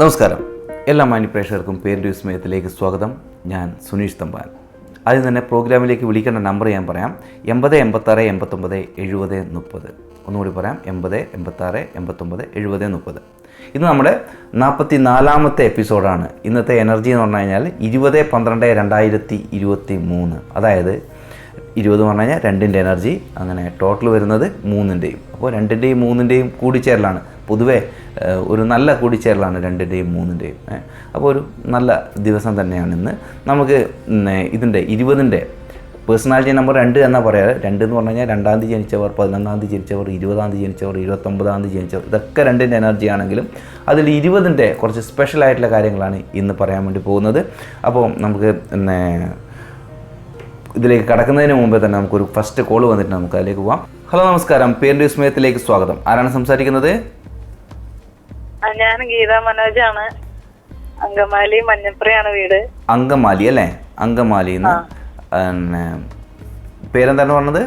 നമസ്കാരം. എല്ലാ മാന്യ മാന്യപ്രേക്ഷകർക്കും പേരിന്റെ വിസ്മയത്തിലേക്ക് സ്വാഗതം. ഞാൻ സുനീഷ് തമ്പാൻ. ആദ്യം തന്നെ പ്രോഗ്രാമിലേക്ക് വിളിക്കേണ്ട നമ്പർ ഞാൻ പറയാം. എൺപത് എൺപത്താറ് എൺപത്തൊമ്പത് എഴുപത് മുപ്പത്. ഒന്നുകൂടി പറയാം. എൺപത് എൺപത്താറ് എൺപത്തൊമ്പത് എഴുപത് മുപ്പത്. ഇന്ന് നമ്മുടെ നാൽപ്പത്തി നാലാമത്തെ എപ്പിസോഡാണ്. ഇന്നത്തെ എനർജി എന്ന് പറഞ്ഞു കഴിഞ്ഞാൽ ഇരുപത് പന്ത്രണ്ട് രണ്ടായിരത്തി ഇരുപത്തി മൂന്ന് അതായത് ഇരുപത് പറഞ്ഞു കഴിഞ്ഞാൽ രണ്ടിന്റെ എനർജി അങ്ങനെ ടോട്ടൽ വരുന്നത് മൂന്നിന്റെയും. അപ്പോൾ രണ്ടിന്റെയും മൂന്നിന്റെയും കൂടിച്ചേരലാണ്. പൊതുവേ ഒരു നല്ല കൂടിച്ചേരലാണ് രണ്ടിന്റെയും മൂന്നിന്റെയും. അപ്പോൾ ഒരു നല്ല ദിവസം തന്നെയാണ് ഇന്ന്. നമുക്ക് ഇതിന്റെ ഇരുപതിന്റെ പേഴ്സണാലിറ്റി നമ്പർ രണ്ട് എന്നാ പറയാറ്? രണ്ട് എന്ന് പറഞ്ഞു കഴിഞ്ഞാൽ രണ്ടാം തീയതി ജനിച്ചവർ പതിനൊന്നാം തീയതി ജനിച്ചവർ ഇരുപതാം തീയതി ജനിച്ചവർ ഇരുപത്തൊമ്പതാം തീയതി ജനിച്ചവർ ഇതൊക്കെ രണ്ടിന്റെ എനർജി ആണെങ്കിലും അതിൽ ഇരുപതിന്റെ കുറച്ച് സ്പെഷ്യൽ ആയിട്ടുള്ള കാര്യങ്ങളാണ് ഇന്ന് പറയാൻ വേണ്ടി പോകുന്നത്. അപ്പോൾ നമുക്ക് ഇതിലേക്ക് കടക്കുന്നതിന് മുമ്പേ തന്നെ നമുക്കൊരു ഫസ്റ്റ് കോൾ വന്നിട്ട് നമുക്ക് അതിലേക്ക് പോവാം. ഹലോ നമസ്കാരം. പേരിന്റെ വിസ്മയത്തിലേക്ക് സ്വാഗതം. ആരാണ് സംസാരിക്കുന്നത്? ഞാൻ ഗീത മനോജാണ്. അങ്കമാലി മഞ്ഞപ്രയാണ് വീട്. അങ്കമാലി അല്ലേ? അങ്കമാലി പേരെന്താണ് പറഞ്ഞത്?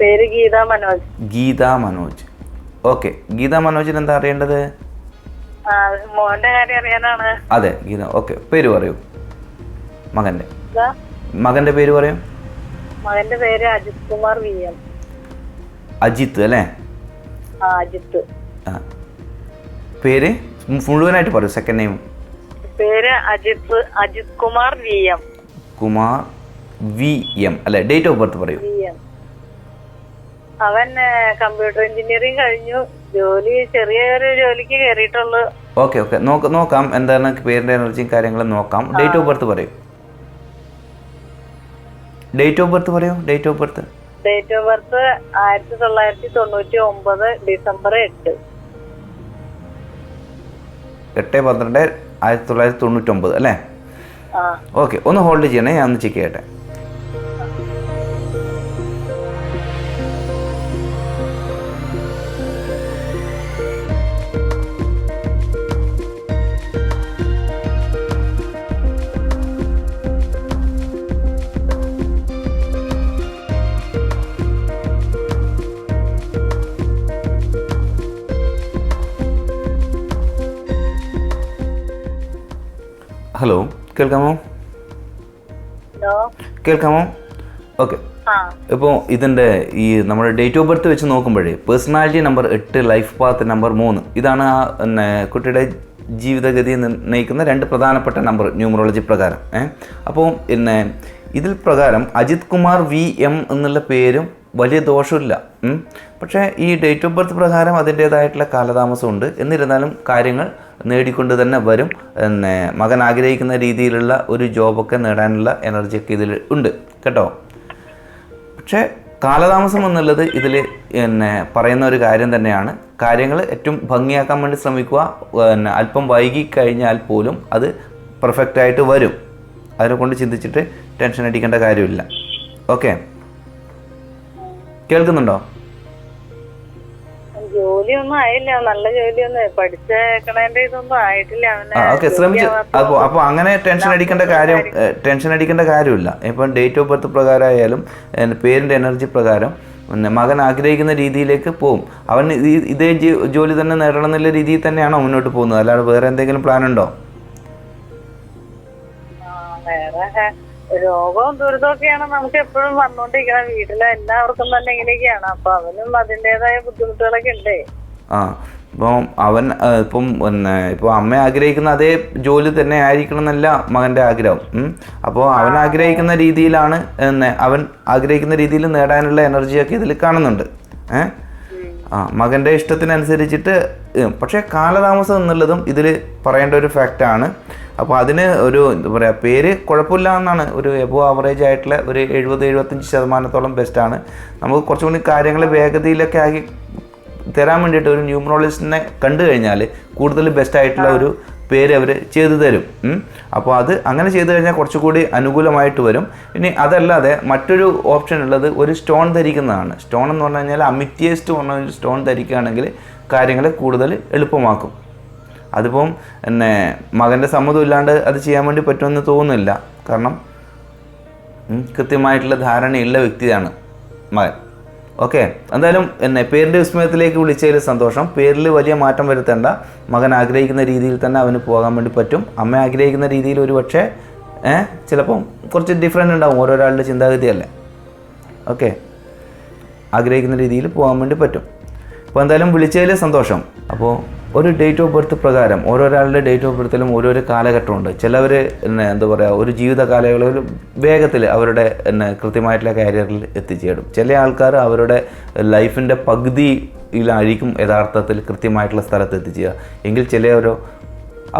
പേര് ഗീത മനോജ്. ഗീത മനോജ്. ഓക്കെ. ഗീത മനോജിന് എന്താ അറിയേണ്ടത്? മോന്റെ കാര്യം അറിയാനാണ്. അതെ ഗീത. ഓക്കെ. പേര് പറയൂ. മകന്റെ. മകന്റെ പേര് പറയൂ. മകന്റെ പേര് അജിത് കുമാർ വി എം. അജിത്ത് അല്ലേ? അജിത്ത്. ആ. പേര്? മുഴുവനായിട്ട് പറയൂ സെക്കൻഡ് നെയിം പേര് Ajith Ajith Kumar V M. Kumar V M. അല്ലെ ഡേറ്റ് ഓഫ് ബർത്ത് പറയൂ. അവൻ കമ്പ്യൂട്ടർ എഞ്ചിനീയറിംഗ് കഴിഞ്ഞു. ജോലി ചെറിയൊരു ജോലിക്ക് കയറിയിട്ടുള്ളു ഓക്കെ ഓക്കെ നോക്ക നോക്കാം എന്താണ് പേരിന്റെ എനർജിയും കാര്യങ്ങളും നോക്കാം. ഡേറ്റ് ഓഫ് ബർത്ത് പറയൂ. ഡേറ്റ് ഓഫ് ബർത്ത് പറയൂ date of birth date of birth ആയിരത്തി തൊള്ളായിരത്തി തൊണ്ണൂറ്റി ഒമ്പത് ഡിസംബർ എട്ട്. എട്ട് പന്ത്രണ്ട് ആയിരത്തി തൊള്ളായിരത്തി തൊണ്ണൂറ്റൊമ്പത് അല്ലേ? ഓക്കെ ഒന്ന് ഹോൾഡ് ചെയ്യണേ ഞാൻ ഒന്ന് ചെക്ക് ചെയ്യട്ടെ. ഹലോ കേൾക്കാമോ? കേൾക്കാമോ? ഓക്കെ. ഇപ്പോൾ ഇതിന്റെ ഈ നമ്മുടെ ഡേറ്റ് ഓഫ് ബർത്ത് വെച്ച് നോക്കുമ്പോഴേ പേഴ്സണാലിറ്റി നമ്പർ എട്ട് ലൈഫ് പാത്ത് നമ്പർ മൂന്ന് ഇതാണ് ആ പിന്നെ കുട്ടിയുടെ ജീവിതഗതി നിർണയിക്കുന്ന രണ്ട് പ്രധാനപ്പെട്ട നമ്പർ ന്യൂമറോളജി പ്രകാരം ഏ? അപ്പോൾ പിന്നെ ഇതിൽ പ്രകാരം അജിത് കുമാർ വി എം എന്നുള്ള പേരും വലിയ ദോഷമില്ല. പക്ഷേ ഈ ഡേറ്റ് ഓഫ് ബർത്ത് പ്രകാരം അതിന്റേതായിട്ടുള്ള കാലതാമസമുണ്ട്. എന്നിരുന്നാലും കാര്യങ്ങൾ നേടിക്കൊണ്ട് തന്നെ വരും. പിന്നെ മകൻ ആഗ്രഹിക്കുന്ന രീതിയിലുള്ള ഒരു ജോബൊക്കെ നേടാനുള്ള എനർജിയൊക്കെ ഇതിൽ ഉണ്ട്. കേട്ടോ? പക്ഷേ കാലതാമസം എന്നുള്ളത് ഇതിൽ പിന്നെ പറയുന്ന ഒരു കാര്യം തന്നെയാണ്. കാര്യങ്ങൾ ഏറ്റവും ഭംഗിയാക്കാൻ വേണ്ടി ശ്രമിക്കുക. പിന്നെ അല്പം വൈകി കഴിഞ്ഞാൽ പോലും അത് പെർഫെക്റ്റായിട്ട് വരും. അതിനെ കൊണ്ട് ചിന്തിച്ചിട്ട് ടെൻഷൻ അടിക്കേണ്ട കാര്യമില്ല. ഓക്കെ കേൾക്കുന്നുണ്ടോ? ജോലിയൊന്നും ആയില്ല. നല്ല ജോലിയൊന്നും പഠിച്ചേക്കണേന്റെ ഇതൊന്നും ആയിട്ടില്ല. അവന് ഓക്കെ ശ്രമിച്ച്. അപ്പോൾ അപ്പോൾ അങ്ങനെ ടെൻഷൻ അടിക്കേണ്ട കാര്യം ടെൻഷൻ അടിക്കേണ്ട കാര്യമില്ല. ഇപ്പം ഡേറ്റ് ഓഫ് ബർത്ത് പ്രകാരമായാലും ആയാലും പേരിന്റെ എനർജി പ്രകാരം പിന്നെ മകൻ ആഗ്രഹിക്കുന്ന രീതിയിലേക്ക് പോകും അവൻ ഇതേ ജോലി തന്നെ നേടണം എന്നുള്ള രീതിയിൽ തന്നെയാണോ മുന്നോട്ട് പോകുന്നത്? അല്ലാതെ വേറെ എന്തെങ്കിലും പ്ലാൻ ഉണ്ടോ? വേറെ രോഗവും ദുരിതമൊക്കെയാണ് നമുക്ക് എപ്പോഴും വന്നോണ്ടിരിക്കണം. വീട്ടിലെ എല്ലാവർക്കും തന്നെ ഇങ്ങനെയൊക്കെയാണ്. അപ്പൊ അവനും അതിന്റേതായ ബുദ്ധിമുട്ടുകളൊക്കെ ഉണ്ടേ. ആ ഇപ്പം അവൻ ഇപ്പം പിന്നെ ഇപ്പോൾ അമ്മ ആഗ്രഹിക്കുന്ന അതേ ജോലി തന്നെ ആയിരിക്കണം എന്നല്ല മകന്റെ ആഗ്രഹം. അപ്പോൾ അവൻ ആഗ്രഹിക്കുന്ന രീതിയിലാണ് അവൻ ആഗ്രഹിക്കുന്ന രീതിയിൽ നേടാനുള്ള എനർജിയൊക്കെ ഇതിൽ കാണുന്നുണ്ട്. ഏഹ് ആ മകന്റെ ഇഷ്ടത്തിനനുസരിച്ചിട്ട് പക്ഷെ പക്ഷേ കാലതാമസം എന്നുള്ളതും ഇതിൽ പറയേണ്ട ഒരു ഫാക്റ്റാണ് അപ്പോൾ അതിന് ഒരു എന്താ പറയുക പേര് കുഴപ്പമില്ല എന്നാണ് ഒരു എബോ ആവറേജ് ആയിട്ടുള്ള ഒരു എഴുപത് എഴുപത്തഞ്ച് ശതമാനത്തോളം ബെസ്റ്റാണ് നമുക്ക് കുറച്ചും കൂടി കാര്യങ്ങൾ വേഗതയിലൊക്കെ ആക്കി തരാൻ വേണ്ടിയിട്ട് ഒരു ന്യൂമറോളജിസ്റ്റിനെ കണ്ടു കഴിഞ്ഞാൽ കൂടുതൽ ബെസ്റ്റ് ആയിട്ടുള്ള ഒരു പേര് അവർ ചെയ്തു തരും. അപ്പോൾ അത് അങ്ങനെ ചെയ്തു കഴിഞ്ഞാൽ കുറച്ചുകൂടി അനുകൂലമായിട്ട് വരും. ഇനി അതല്ലാതെ മറ്റൊരു ഓപ്ഷൻ ഉള്ളത് ഒരു സ്റ്റോൺ ധരിക്കുന്നതാണ്. സ്റ്റോൺ എന്ന് പറഞ്ഞു കഴിഞ്ഞാൽ അമിറ്റിയസ്റ്റ് പറഞ്ഞ ഒരു സ്റ്റോൺ ധരിക്കുകയാണെങ്കിൽ കാര്യങ്ങൾ കൂടുതൽ എളുപ്പമാക്കും. അതിപ്പം എന്നെ മകന്റെ സമ്മതം ഇല്ലാണ്ട് അത് ചെയ്യാൻ വേണ്ടി പറ്റുമെന്ന് തോന്നുന്നില്ല. കാരണം കൃത്യമായിട്ടുള്ള ധാരണയുള്ള വ്യക്തിയാണ് മകൻ. ഓക്കെ എന്തായാലും എന്നെ പേരിന്റെ വിസ്മയത്തിലേക്ക് വിളിച്ചതിൽ സന്തോഷം. പേരിൽ വലിയ മാറ്റം വരുത്തേണ്ട. മകൻ ആഗ്രഹിക്കുന്ന രീതിയിൽ തന്നെ അവന് പോകാൻ വേണ്ടി പറ്റും. അമ്മ ആഗ്രഹിക്കുന്ന രീതിയിൽ ഒരു പക്ഷേ ഏഹ് ചിലപ്പം കുറച്ച് ഡിഫറെന്റ് ഉണ്ടാവും. ഓരോരാളുടെ ചിന്താഗതിയല്ലേ. ഓക്കെ ആഗ്രഹിക്കുന്ന രീതിയിൽ പോകാൻ വേണ്ടി പറ്റും. അപ്പോൾ എന്തായാലും വിളിച്ചതിൽ സന്തോഷം. അപ്പോൾ ഒരു ഡേറ്റ് ഓഫ് ബർത്ത് പ്രകാരം ഓരോരാളുടെ ഡേറ്റ് ഓഫ് ബർത്തിലും ഓരോരോ കാലഘട്ടമുണ്ട്. ചിലവർ എന്നെ എന്താ പറയുക ഒരു ജീവിത കാലയളവിൽ വേഗത്തിൽ അവരുടെ എന്നെ കൃത്യമായിട്ടുള്ള കരിയറിൽ എത്തിച്ചേരും. ചില ആൾക്കാർ അവരുടെ ലൈഫിന്റെ പകുതിയിലായിരിക്കും യഥാർത്ഥത്തിൽ കൃത്യമായിട്ടുള്ള സ്ഥലത്ത് എത്തിച്ചേരുക. എങ്കിൽ ചിലവരോ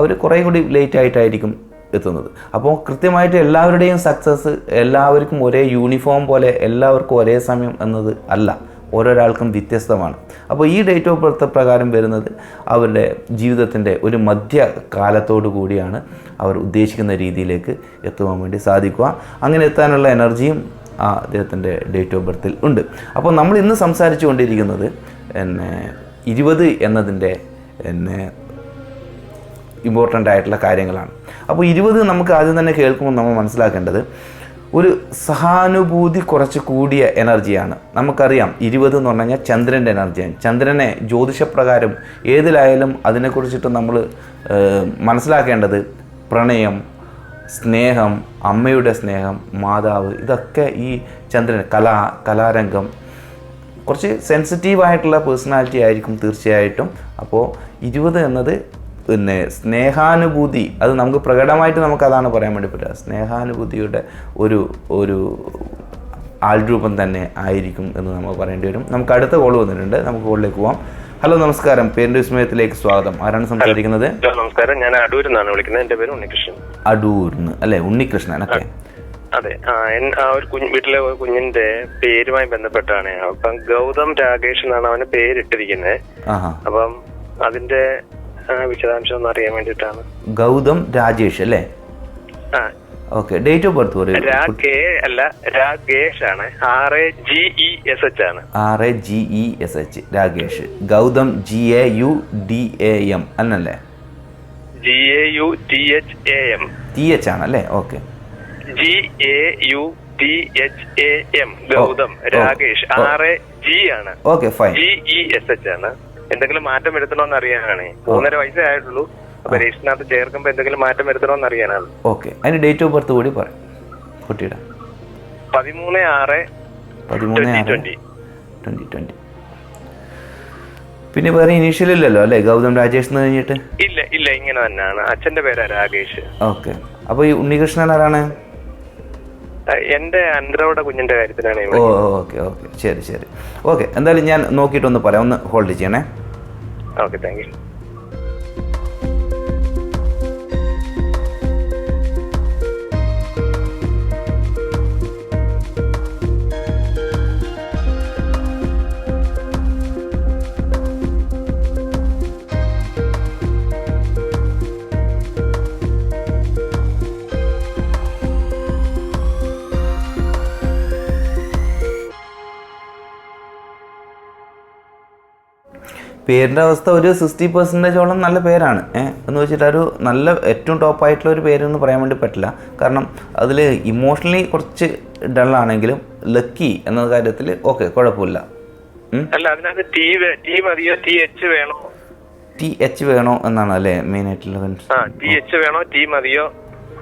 അവർ കുറേ കൂടി ലേറ്റ് ആയിട്ടായിരിക്കും എത്തുന്നത്. അപ്പോൾ കൃത്യമായിട്ട് എല്ലാവരുടെയും സക്സസ് എല്ലാവർക്കും ഒരേ യൂണിഫോം പോലെ എല്ലാവർക്കും ഒരേ സമയം എന്നത് അല്ല. ഓരോരാൾക്കും വ്യത്യസ്തമാണ്. അപ്പോൾ ഈ ഡേറ്റ് ഓഫ് ബർത്ത് പ്രകാരം വരുന്നത് അവരുടെ ജീവിതത്തിന്റെ ഒരു മധ്യകാലത്തോടു കൂടിയാണ് അവർ ഉദ്ദേശിക്കുന്ന രീതിയിലേക്ക് എത്തുവാൻ വേണ്ടി സാധിക്കുക. അങ്ങനെ എത്താനുള്ള എനർജിയും ആ അദ്ദേഹത്തിന്റെ ഡേറ്റ് ഓഫ് ബർത്തിൽ ഉണ്ട്. അപ്പോൾ നമ്മൾ ഇന്ന് സംസാരിച്ചു കൊണ്ടിരിക്കുന്നത് എന്നെ ഇരുപത് എന്നതിന്റെ എന്നെ ഇമ്പോർട്ടന്റ് ആയിട്ടുള്ള കാര്യങ്ങളാണ്. അപ്പോൾ ഇരുപത് നമുക്ക് ആദ്യം തന്നെ കേൾക്കുമ്പോൾ നമ്മൾ മനസ്സിലാക്കേണ്ടത് ഒരു സഹാനുഭൂതി കുറച്ച് കൂടിയ എനർജിയാണ്. നമുക്കറിയാം ഇരുപത് എന്ന് പറഞ്ഞു ചന്ദ്രന്റെ എനർജിയാണ്. ചന്ദ്രനെ ജ്യോതിഷപ്രകാരം ഏതിലായാലും അതിനെക്കുറിച്ചിട്ട് നമ്മൾ മനസ്സിലാക്കേണ്ടത് പ്രണയം സ്നേഹം അമ്മയുടെ സ്നേഹം മാതാവ് ഇതൊക്കെ ഈ ചന്ദ്രൻ കലാ കലാരംഗം കുറച്ച് സെൻസിറ്റീവ് ആയിട്ടുള്ള പേഴ്സണാലിറ്റി ആയിരിക്കും തീർച്ചയായിട്ടും. അപ്പോൾ ഇരുപത് എന്നത് പിന്നെ സ്നേഹാനുഭൂതി അത് നമുക്ക് പ്രകടമായിട്ട് നമുക്ക് അതാണ് പറയാൻ വേണ്ടി പറ്റുക. സ്നേഹാനുഭൂതിയുടെ ഒരു ഒരു ആൾരൂപം തന്നെ ആയിരിക്കും എന്ന് നമ്മൾ പറയേണ്ടി വരും. നമുക്ക് അടുത്ത കോൾ വന്നിട്ടുണ്ട്. നമുക്ക് കോളിലേക്ക് പോവാം. ഹലോ നമസ്കാരം. പേരിന്റെ വിസ്മയത്തിലേക്ക് സ്വാഗതം. ആരാണ് സംസാരിക്കുന്നത്? നമസ്കാരം. ഞാൻ അടൂരിൽ നിന്നാണ് വിളിക്കുന്നത്. എന്റെ പേര് ഉണ്ണികൃഷ്ണൻ. അടൂർന്ന് അല്ലെ? ഉണ്ണികൃഷ്ണൻ. ഓക്കെ. അതെ. ഒരു കുഞ്ഞ് വീട്ടിലെ ഒരു കുഞ്ഞിന്റെ പേരുമായി ബന്ധപ്പെട്ടാണ്. അപ്പം ഗൗതം രാകേഷ് എന്നാണ് അവന് പേരിട്ടിരിക്കുന്നത്. അപ്പം അതിന്റെ വിശദാംശം ഒന്ന് അറിയാൻ വേണ്ടിയിട്ടാണ്. ഗൗതം രാജേഷ് അല്ലേ? ഓക്കെ ഡേറ്റ് ഓഫ് ബർത്ത് പറയൂ. അല്ല രാഗേഷ് ആണ്. R A G E S H ആണ്. R A G E S H Rakesh Gautham G A U D A M അല്ലല്ലേ? G A U T H A M T H ആണ് അല്ലേ? Okay. G A U T H A M Gautham Rakesh. R A G ആണ്. Okay fine G E S H ആണ്. എന്തെങ്കിലും മാറ്റം വരുത്തണോന്ന് അറിയാനാണ്. മൂന്നര വയസ്സേ ആയിട്ടുള്ളൂ. അപ്പൊ രജിസ്റ്ററിനകത്ത് ചേർക്കുമ്പോ എന്തെങ്കിലും മാറ്റം വരുത്തണോന്ന് അറിയാനാണ്. ഓക്കെ. അതിന് ഡേറ്റ് ഓഫ് ബർത്ത് കൂടി പറയാം. കുട്ടിയുടെ. പതിമൂന്ന് ആറ് പതിമൂന്ന് ട്വന്റി ട്വന്റി പിന്നെ വേറെ ഇനീഷ്യൽ ഇല്ലല്ലോ അല്ലേ? ഗൗതം രാജേഷ് എന്ന് കഴിഞ്ഞിട്ട്? ഇല്ല ഇല്ല ഇങ്ങനെ തന്നെയാണ്. അച്ഛന്റെ പേരാ രാകേഷ് ഓക്കെ. അപ്പോൾ ഈ ഉണ്ണികൃഷ്ണൻ ആരാണ്? എന്റെ അന്തരയുടെ കുഞ്ഞിന്റെ കാര്യത്തിലാണ് ഓ. Okay okay. ശരി ശരി. ഓക്കെ. എന്തായാലും ഞാൻ നോക്കിയിട്ടൊന്ന് പറയാം. ഒന്ന് ഹോൾഡ് ചെയ്യണേ. ഓക്കെ താങ്ക് യു പേരിന്റെ അവസ്ഥ ഒരു സിക്സ്റ്റി പെർസെന്റേജോളം നല്ല പേരാണ്. ഏഹ് എന്ന് വെച്ചിട്ട് ഒരു നല്ല ഏറ്റവും ടോപ്പ് ആയിട്ടുള്ള ഒരു പേരെന്ന് പറയാൻ വേണ്ടി പറ്റില്ല. കാരണം അതിൽ ഇമോഷണലി കുറച്ച് ഡള്ളാണെങ്കിലും ലക്കി എന്ന കാര്യത്തിൽ ഓക്കെ കുഴപ്പമില്ല. അല്ല അതിനകത്ത് ടി ടി മതിയോ? ടി എച്ച് വേണോ? ടി എച്ച് വേണോ എന്നാണ് അല്ലേ മെയിൻ ആയിട്ടുള്ള ടി എച്ച് വേണോ? ടി മതിയോ?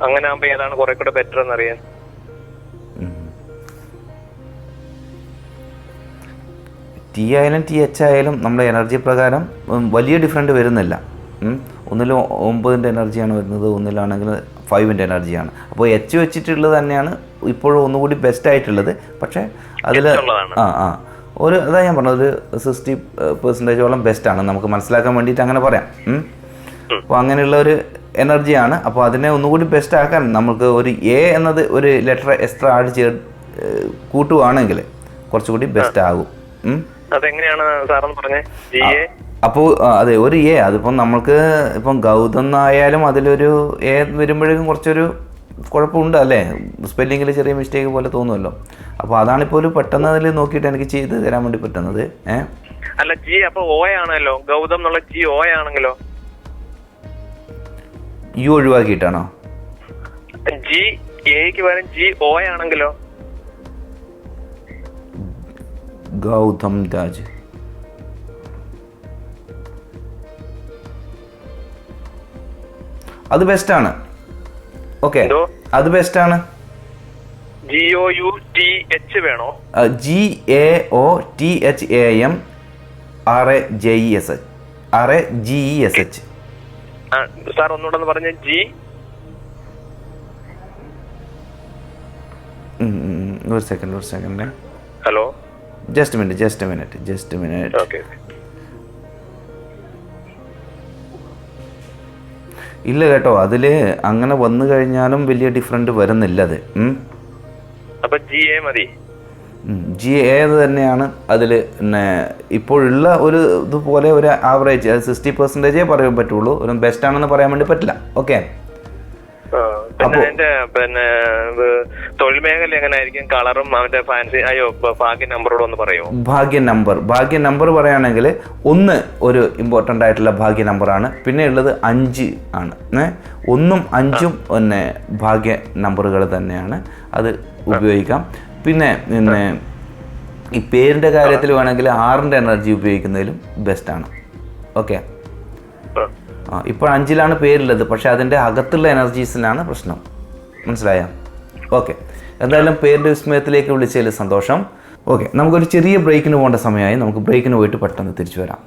അങ്ങനെ ആകുമ്പോൾ ഏതാണ് കുറെ കൂടെ ബെറ്റർ എന്നറിയാൻ? ടി ആയാലും ടി എച്ച് ആയാലും നമ്മുടെ എനർജി പ്രകാരം വലിയ ഡിഫറന്റ് വരുന്നില്ല. ഒന്നിൽ ഒമ്പതിന്റെ എനർജിയാണ് വരുന്നത് ഒന്നിലാണെങ്കിൽ ഫൈവിന്റെ എനർജിയാണ് അപ്പോൾ എച്ച് വെച്ചിട്ടുള്ളത് തന്നെയാണ് ഇപ്പോഴും ഒന്നുകൂടി ബെസ്റ്റ് ആയിട്ടുള്ളത്. പക്ഷേ അതിൽ ആ ആ. ഒരു അതാ ഞാൻ പറഞ്ഞത് ഒരു സിക്സ്റ്റി പെർസെന്റേജോളം ബെസ്റ്റാണ് നമുക്ക് മനസ്സിലാക്കാൻ വേണ്ടിയിട്ട് അങ്ങനെ പറയാം. അപ്പോൾ അങ്ങനെയുള്ള ഒരു എനർജിയാണ് അപ്പോൾ അതിനെ ഒന്നുകൂടി ബെസ്റ്റ് ആക്കാൻ നമുക്ക് ഒരു എ എന്നത് ഒരു ലെറ്റർ എക്സ്ട്രാ ആഡ് ചെയ്ത് കൂട്ടുകയാണെങ്കിൽ കൂട്ടുവാണെങ്കിൽ കുറച്ചുകൂടി ബെസ്റ്റ് ആകും. അതെങ്ങനെയാണ് സാറെന്ന് പറഞ്ഞേ? ജി എ അപ്പോൾ അതെ ഒരു എ അതിപ്പം നമ്മൾക്ക് ഇപ്പം ഗൗതം എന്നായാലും അതിലൊരു എ വരുമ്പോഴേക്കും കുറച്ചൊരു കുഴപ്പമുണ്ട് അല്ലേ? സ്പെല്ലിങ്ങിൽ ചെറിയ മിസ്റ്റേക്ക് പോലെ തോന്നുമല്ലോ. അപ്പോൾ അതാണിപ്പോൾ ഒരു പെട്ടെന്ന് അതിൽ നോക്കിയിട്ട് എനിക്ക് ചെയ്ത് തരാൻ വേണ്ടി പറ്റുന്നത് ഏ? അല്ല ജി അപ്പൊ ഓ ആണല്ലോ. ഗൗതം എന്നുള്ള ജി ഓ ആണെങ്കിലോ? യു ഒഴിവാക്കിയിട്ടാണോ? ജി എക്ക് പകരം ജി ഓ ആണെങ്കിലോ? ഗൗതം രാജ്. അത് ബെസ്റ്റാണ് ഓക്കെ എന്തോ? അത് ബെസ്റ്റാണ് G O U T H വേണോ? G A O T H A M R A J E S H R A G E S H sir ഒന്നുകൂടെ ഒന്ന് പറഞ്ഞ ജി ഒരു സെക്കൻഡ് ഒരു second hello just minute just minute just minute ഇല്ല കേട്ടോ അതിൽ അങ്ങനെ വന്നു കഴിഞ്ഞാലും വലിയ ഡിഫറന്റ് വരുന്നില്ല അത്. ജി എ തന്നെയാണ് അതിൽ പിന്നെ ഇപ്പോഴുള്ള ഒരു ഇതുപോലെ ഒരു ആവറേജ് സിക്സ്റ്റി പെർസെന്റേജേ പറയാൻ പറ്റുള്ളൂ. ഒരു ബെസ്റ്റ് ആണെന്ന് പറയാൻ വേണ്ടി പറ്റില്ല. ഓക്കെ പിന്നെ തൊഴിൽ മേഖല എങ്ങനെയായിരിക്കും കളറും അവന്റെ ഫാൻസി അയ്യോ ഭാഗ്യ നമ്പറോട് ഒന്ന് പറയുമോ ഭാഗ്യ നമ്പർ ഭാഗ്യ നമ്പർ പറയുകയാണെങ്കിൽ ഒന്ന് ഒരു ഇമ്പോർട്ടന്റ് ആയിട്ടുള്ള ഭാഗ്യ നമ്പറാണ് പിന്നെ ഉള്ളത് അഞ്ച് ആണ്. ഒന്നും അഞ്ചും പിന്നെ ഭാഗ്യ നമ്പറുകൾ തന്നെയാണ്. അത് ഉപയോഗിക്കാം. പിന്നെ പിന്നെ ഈ പേരിന്റെ കാര്യത്തിൽ വേണമെങ്കിൽ ആറിന്റെ എനർജി ഉപയോഗിക്കുന്നതിലും ബെസ്റ്റാണ് ഓക്കെ ഇപ്പോൾ അഞ്ചിലാണ് പേരുള്ളത്. പക്ഷേ അതിന്റെ അകത്തുള്ള എനർജീസിനാണ് പ്രശ്നം. മനസ്സിലായോ? ഓക്കെ എന്തായാലും പേരിന്റെ വിസ്മയത്തിലേക്ക് വിളിച്ചതിൽ സന്തോഷം. ഓക്കെ നമുക്കൊരു ചെറിയ ബ്രേക്കിന് പോകേണ്ട സമയമായി. നമുക്ക് ബ്രേക്കിന് പോയിട്ട് പെട്ടെന്ന് തിരിച്ചു വരാം.